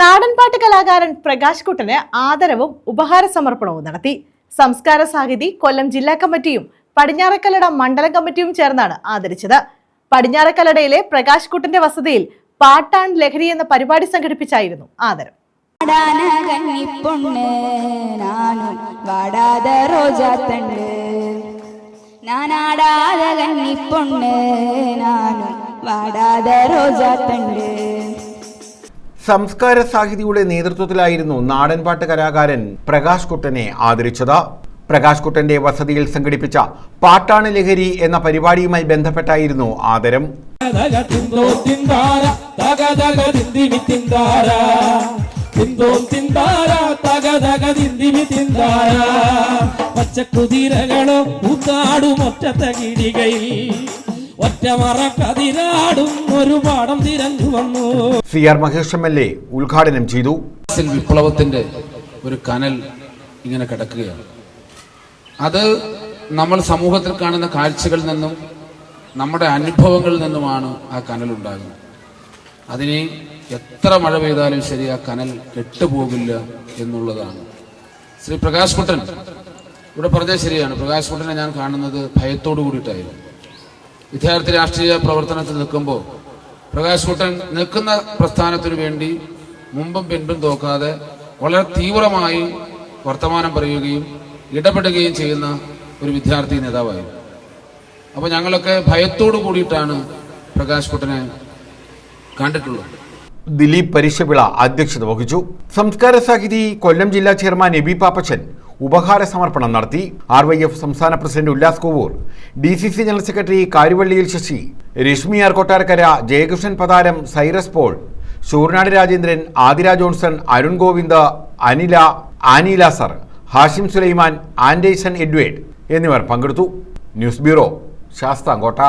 നാടൻപാട്ട് കലാകാരൻ പ്രകാശ് കുട്ടന് ആദരവും ഉപഹാര സമർപ്പണവും നടത്തി. സംസ്കാര സാഹിതി കൊല്ലം ജില്ലാ കമ്മിറ്റിയും പടിഞ്ഞാറക്കല്ലട മണ്ഡലം കമ്മിറ്റിയും ചേർന്നാണ് ആദരിച്ചത്. പടിഞ്ഞാറക്കല്ലടയിലെ പ്രകാശ് കുട്ടന്റെ വസതിയിൽ പാട്ടാൻ ലഹരി എന്ന പരിപാടി സംഘടിപ്പിച്ചായിരുന്നു ആദരം. സംസ്കാര സാഹിതിയുടെ നേതൃത്വത്തിലായിരുന്നു നാടൻപാട്ട് കലാകാരൻ പ്രകാശ് കുട്ടനെ ആദരിച്ചത്. പ്രകാശ് കുട്ടന്റെ വസതിയിൽ സംഘടിപ്പിച്ച പാട്ടാണ് ലഹരി എന്ന പരിപാടിയുമായി ബന്ധപ്പെട്ടായിരുന്നു ആദരം. പച്ചക്കുതിരകളോ ഉത്താടുമൊറ്റത്തെ കിടികയിൽ. ഒറ്റമറ കതിരാടും ഒരു പാടം തിരഞ്ഞു വന്നു. C R Mahesh M L A ഉദ്ഘാടനം ചെയ്തു. വിപ്ലവത്തിന്റെ ഒരു കനൽ ഇങ്ങനെ കിടക്കുകയാണ്. അത് നമ്മൾ സമൂഹത്തിൽ കാണുന്ന കാഴ്ചകളിൽ നിന്നും നമ്മുടെ അനുഭവങ്ങളിൽ നിന്നുമാണ് ആ കനൽ ഉണ്ടാകുന്നത്. അതിനെ എത്ര മഴ പെയ്താലും ശരി ആ കനൽ കെട്ടുപോകില്ല എന്നുള്ളതാണ്. ശ്രീ പ്രകാശ് കുട്ടൻ ഇവിടെ പറഞ്ഞത് ശരിയാണ്. പ്രകാശ് കുട്ടനെ ഞാൻ കാണുന്നത് ഭയത്തോടു കൂടിയിട്ടായിരുന്നു. വിദ്യാർത്ഥി രാഷ്ട്രീയ പ്രവർത്തനത്തിൽ നിൽക്കുമ്പോൾ പ്രകാശ് കുട്ടൻ നിൽക്കുന്ന പ്രസ്ഥാനത്തിനു വേണ്ടി മുമ്പും പിൻപും തോക്കാതെ വളരെ തീവ്രമായി വർത്തമാനം പറയുകയും ഇടപെടുകയും ചെയ്യുന്ന ഒരു വിദ്യാർത്ഥി നേതാവായിരുന്നു. അപ്പോൾ ഞങ്ങളൊക്കെ ഭയത്തോടു കൂടിയിട്ടാണ് പ്രകാശ് കുട്ടനെ കണ്ടിട്ടുള്ളത്. ദിലീപ് പരിശപിള അധ്യക്ഷത വഹിച്ചു. സംസ്കാര സാഹിതി കൊല്ലം ജില്ലാ ചെയർമാൻ എബി പാപ്പച്ചൻ ഉപഹാര സമർപ്പണം നടത്തി ആർ വൈ എഫ് സംസ്ഥാന president Ullas Kovoor D C C general secretary കാരുവള്ളിയിൽ Sasi Reshmi R Kottarakkara Jayakrishnan Patharam Cyrus Paul Sooranad Rajendran Athira Johnson Arun Govind Anila Anila sir Hashim Sulaiman Anderson എഡ്വേഡ് എന്നിവർ പങ്കെടുത്തു. News bureau Sasthamcotta.